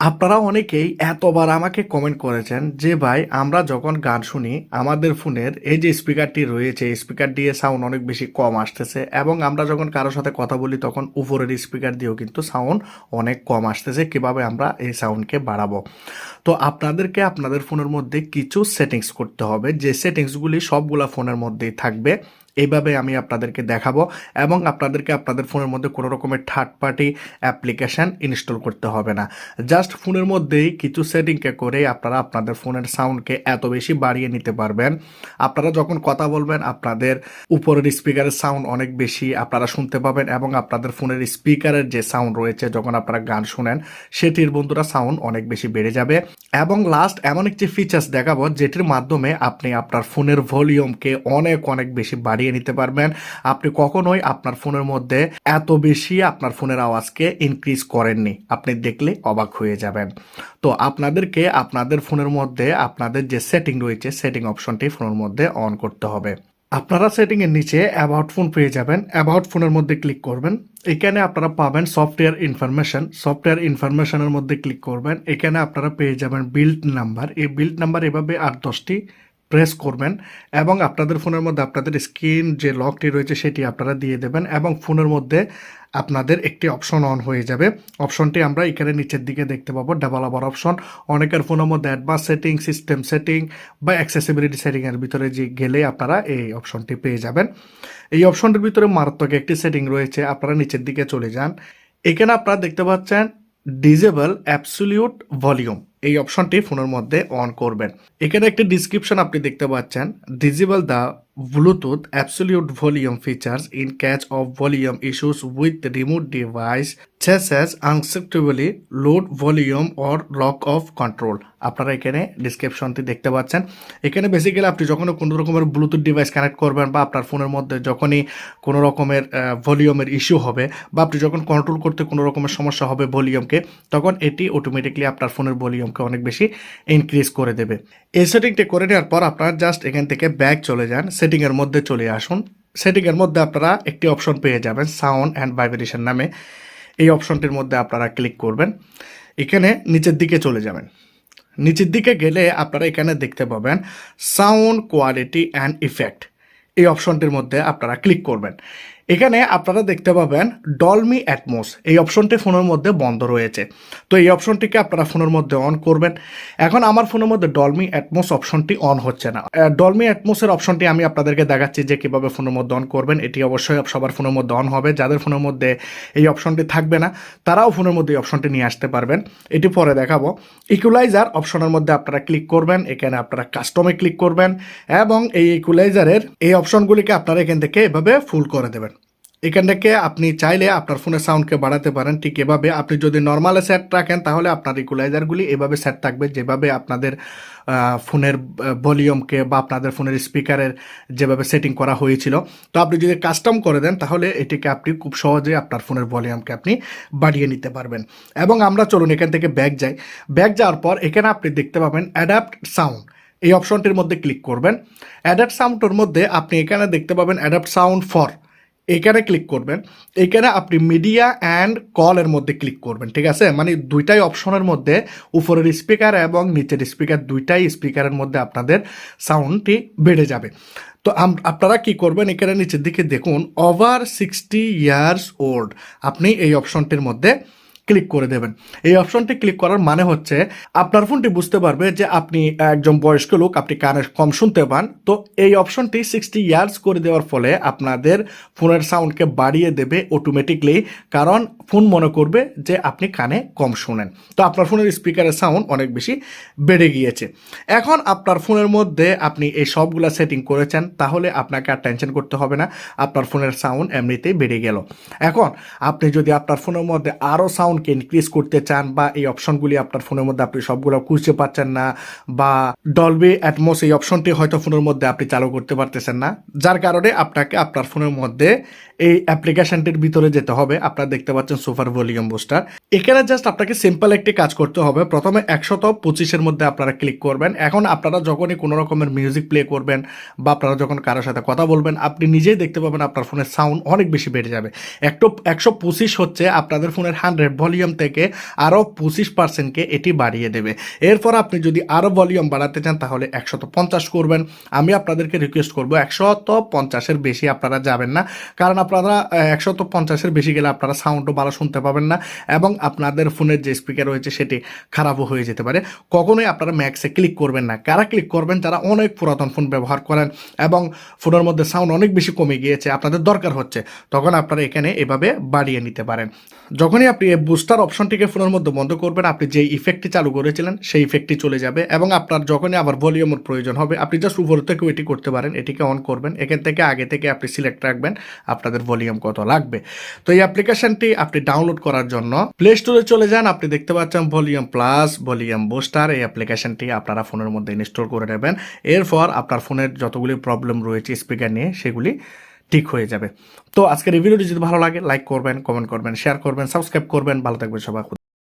আপনারা অনেকেই এতবার আমাকে কমেন্ট করেছেন যে, ভাই, আমরা যখন গান শুনি, আমাদের ফোনের এই যে স্পিকারটি রয়েছে স্পিকার দিয়ে সাউন্ড অনেক বেশি কম আসতেছে এবং আমরা যখন কারোর সাথে কথা বলি, তখন উপরের স্পিকার দিয়েও কিন্তু সাউন্ড অনেক কম আসতেছে। কীভাবে আমরা এই সাউন্ডকে বাড়াবো? তো আপনাদেরকে আপনাদের ফোনের মধ্যে কিছু সেটিংস করতে হবে। যে সেটিংসগুলি সবগুলা ফোনের মধ্যেই থাকবে। এইভাবে আমি আপনাদেরকে দেখাবো এবং আপনাদেরকে আপনাদের ফোনের মধ্যে কোনো রকমের থার্ড পার্টি অ্যাপ্লিকেশান ইনস্টল করতে হবে না। জাস্ট ফোনের মধ্যেই কিছু সেটিংকে করে আপনারা আপনাদের ফোনের সাউন্ডকে এত বেশি বাড়িয়ে নিতে পারবেন। আপনারা যখন কথা বলবেন, আপনাদের উপরের স্পিকারের সাউন্ড অনেক বেশি আপনারা শুনতে পাবেন এবং আপনাদের ফোনের স্পিকারের যে সাউন্ড রয়েছে, যখন আপনারা গান শুনেন, সেটির বন্ধুরা সাউন্ড অনেক বেশি বেড়ে যাবে। এবং লাস্ট এমন একটি ফিচার্স দেখাবো, যেটির মাধ্যমে আপনি আপনার ফোনের ভলিউমকে অনেক অনেক বেশি বাড়িয়ে নিতে পারবেন। আপনি কখনোই আপনার ফোনের মধ্যে এত বেশি আপনার ফোনের আওয়াজকে ইনক্রিজ করেননি। আপনি দেখলে অবাক হয়ে যাবেন। তো আপনাদেরকে আপনাদের ফোনের মধ্যে আপনাদের যে সেটিং রয়েছে সেটিং অপশনটি ফোনের মধ্যে অন করতে হবে। আপনারা সেটিংয়ের নিচে অ্যাবাউট ফোন পেয়ে যাবেন। অ্যাবাউট ফোনের মধ্যে ক্লিক করবেন। এখানে আপনারা পাবেন সফটওয়্যার ইনফরমেশন সফটওয়্যার ইনফরমেশনের মধ্যে ক্লিক করবেন। এখানে আপনারা পেয়ে যাবেন বিল্ড নাম্বার এই বিল্ড নাম্বার এভাবে আট দশটি প্রেস করবেন এবং আপনাদের ফোনের মধ্যে আপনাদের স্ক্রিন যে লকটি রয়েছে সেটি আপনারা দিয়ে দেবেন এবং ফোনের মধ্যে আপনাদের একটি অপশন অন হয়ে যাবে। অপশনটি আমরা এখানে নিচের দিকে দেখতে পাবো ডাবল আবার অপশন অনেকের ফোনের মধ্যে অ্যাডভান্স সেটিং সিস্টেম সেটিং বা অ্যাক্সেসিবিলিটি সেটিংয়ের ভিতরে যে গেলে আপনারা এই অপশনটি পেয়ে যাবেন। এই অপশনটির ভিতরে মারাত্মক একটি সেটিং রয়েছে, আপনারা নিচের দিকে চলে যান। এখানে আপনারা দেখতে পাচ্ছেন ডিজেবল অ্যাবসলিউট ভলিউম এই অপশনটি ফোনের মধ্যে অন করবেন। এখানে একটি ডিসক্রিপশন আপনি দেখতে পাচ্ছেন। Disable the Bluetooth absolute volume features in case of volume issues with remote device such as unacceptably loud volume or lack of control আপনারা এখানে ডিসক্রিপশনটি দেখতে পাচ্ছেন। এখানে বেসিক্যালি আপনি যখন কোনো রকমের ব্লুটুথ ডিভাইস কানেক্ট করবেন বা আপনার ফোনের মধ্যে যখনই কোনো রকমের ভলিউমের ইস্যু হবে বা আপনি যখন কন্ট্রোল করতে কোনো রকমের সমস্যা হবে ভলিউমকে তখন এটি অটোমেটিকলি আপনার ফোনের ভলিউমকে অনেক বেশি ইনক্রিজ করে দেবে। এই সেটিংটি করে নেওয়ার পর আপনারা জাস্ট এখান থেকে ব্যাক চলে যান। সেটিংয়ের মধ্যে চলে আসুন। সেটিংয়ের মধ্যে আপনারা একটি অপশন পেয়ে যাবেন, সাউন্ড অ্যান্ড ভাইব্রেশন নামে। এই অপশনটির মধ্যে আপনারা ক্লিক করবেন। এখানে নিচের দিকে চলে যাবেন। নিচের দিকে গেলে আপনারা এখানে দেখতে পাবেন, সাউন্ড কোয়ালিটি অ্যান্ড ইফেক্ট। এই অপশনটির মধ্যে আপনারা ক্লিক করবেন। এখানে আপনারা দেখতে পাবেন ডলমি অ্যাটমোস এই অপশনটি ফোনের মধ্যে বন্ধ রয়েছে। তো এই অপশনটিকে আপনারা ফোনের মধ্যে অন করবেন। এখন আমার ফোনের মধ্যে ডলমি অ্যাটমোস অপশনটি অন হচ্ছে না। ডলমি অ্যাটমোসের অপশনটি আমি আপনাদেরকে দেখাচ্ছি যে কীভাবে ফোনের মধ্যে অন করবেন। এটি অবশ্যই সবার ফোনের মধ্যে অন হবে। যাদের ফোনের মধ্যে এই অপশনটি থাকবে না, তারাও ফোনের মধ্যে এই অপশনটি নিয়ে আসতে পারবেন। এটি পরে দেখাবো। ইকুলাইজার অপশনের মধ্যে আপনারা ক্লিক করবেন। এখানে আপনারা কাস্টমে ক্লিক করবেন। এবং এই ইকুলাইজারের এই অপশনগুলিকে আপনারা এখান থেকে এভাবে ফুল করে দেবেন। এখান থেকে আপনি চাইলে আপনার ফোনের সাউন্ডকে বাড়াতে পারেন। ঠিক এভাবে আপনি যদি নর্মালে সেট রাখেন, তাহলে আপনার ইকুলাইজারগুলি এভাবে সেট থাকবে। যেভাবে আপনাদের ফোনের ভলিউমকে বা আপনাদের ফোনের স্পিকারের যেভাবে সেটিং করা হয়েছিল। তো আপনি যদি কাস্টম করে দেন, তাহলে এটিকে আপনি খুব সহজে আপনার ফোনের ভলিউমকে আপনি বাড়িয়ে নিতে পারবেন। এবং আমরা চলুন এখান থেকে ব্যাক যাই। ব্যাক যাওয়ার পর এখানে আপনি দেখতে পাবেন অ্যাডাপ্ট সাউন্ড এই অপশনটির মধ্যে ক্লিক করবেন। অ্যাডাপ্ট সাউন্ডের মধ্যে আপনি এখানে দেখতে পাবেন অ্যাডাপ্ট সাউন্ড ফর এখানে ক্লিক করবেন। এইখানে আপনি মিডিয়া অ্যান্ড কলের মধ্যে ক্লিক করবেন, ঠিক আছে? মানে দুইটাই অপশনের মধ্যে, উপরের স্পিকার এবং নিচের স্পিকার দুইটাই স্পিকারের মধ্যে আপনাদের সাউন্ডটি বেড়ে যাবে। তো আপনারা কি করবেন? এখানে নিচের দিকে দেখুন ওভার সিক্সটি ইয়ার্স ওল্ড আপনি এই অপশনটির মধ্যে ক্লিক করে দেবেন। এই অপশনটি ক্লিক করার মানে হচ্ছে আপনার ফোনটি বুঝতে পারবে যে আপনি একজন বয়স্ক লোক, আপনি কানে কম শুনতে পান। তো এই অপশনটি সিক্সটি ইয়ার্স করে দেওয়ার ফলে আপনাদের ফোনের সাউন্ডকে বাড়িয়ে দেবে অটোমেটিকলি কারণ ফোন মনে করবে যে আপনি কানে কম শুনেন। তো আপনার ফোনের স্পিকারের সাউন্ড অনেক বেশি বেড়ে গিয়েছে। এখন আপনার ফোনের মধ্যে আপনি এই সবগুলা সেটিং করেছেন, তাহলে আপনাকে আর টেনশন করতে হবে না। আপনার ফোনের সাউন্ড এমনিতেই বেড়ে গেল। এখন আপনি যদি আপনার ফোনের মধ্যে আরও সাউন্ডকে ইনক্রিজ করতে চান বা এই অপশনগুলি আপনার ফোনের মধ্যে আপনি সবগুলো খুঁজতে পারছেন না বা ডলবি অ্যাটমোস এই অপশনটি হয়তো ফোনের মধ্যে আপনি চালু করতে পারতেছেন না। যার কারণে আপনাকে আপনার ফোনের মধ্যে এই অ্যাপ্লিকেশনটির ভিতরে যেতে হবে। আপনারা দেখতে পাচ্ছেন সুপার ভলিউম বুস্টার এখানে জাস্ট আপনাকে সিম্পল একটি কাজ করতে হবে। প্রথমে একশত পঁচিশের মধ্যে আপনারা ক্লিক করবেন। এখন আপনারা যখনই কোনো রকমের মিউজিক প্লে করবেন বা আপনারা যখন কারোর সাথে কথা বলবেন, আপনি নিজেই দেখতে পাবেন আপনার ফোনের সাউন্ড অনেক বেশি বেড়ে যাবে। একটু একশো পঁচিশ হচ্ছে আপনাদের ফোনের হান্ড্রেড ভলিউম থেকে আরও পঁচিশ পার্সেন্টকে এটি বাড়িয়ে দেবে। এরপর আপনি যদি আরও ভলিউম বাড়াতে চান, তাহলে একশত পঞ্চাশ করবেন। আমি আপনাদেরকে রিকোয়েস্ট করব, একশত পঞ্চাশের বেশি আপনারা যাবেন না। কারণ আপনারা একশত পঞ্চাশের বেশি গেলে আপনারা সাউন্ডও ভালো শুনতে পাবেন না এবং আপনাদের ফোনের যে স্পিকার রয়েছে, সেটি খারাপও হয়ে যেতে পারে। কখনোই আপনারা ম্যাক্সে ক্লিক করবেন না। কারা ক্লিক করবেন? যারা অনেক পুরাতন ফোন ব্যবহার করেন এবং ফোনের মধ্যে সাউন্ড অনেক বেশি কমে গিয়েছে, আপনাদের দরকার হচ্ছে, তখন আপনারা এখানে এভাবে বাড়িয়ে নিতে পারেন। যখনই আপনি বুস্টার অপশনটিকে ফোনের মধ্যে বন্ধ করবেন। আপনি যে ইফেক্টটি চালু করেছিলেন, সেই ইফেক্টটি চলে যাবে এবং আপনার যখনই আবার ভলিউমের প্রয়োজন হবে, আপনি জাস্ট উপর থেকেও এটি করতে পারেন, এটিকে অন করবেন। এখান থেকে আগে থেকে আপনি সিলেক্ট রাখবেন, আপনাদের ভলিউম কত লাগবে। তো এই অ্যাপ্লিকেশনটি আপনি ডাউনলোড করার জন্য প্লে স্টোরে চলে যান। আপনি দেখতে পাচ্ছেন ভলিউম প্লাস ভলিউম বুস্টার এই অ্যাপ্লিকেশনটি আপনারা ফোনের মধ্যে ইনস্টল করে নেবেন। এরপর আপনার ফোনের যতগুলি প্রবলেম রয়েছে স্পিকার নিয়ে, সেগুলি ঠিক হয়ে যাবে। তো আজকের এই ভিডিওটি যদি ভালো লাগে লাইক করবেন কমেন্ট করবেন শেয়ার করবেন সাবস্ক্রাইব করবেন। ভালো থাকবেন সবাই।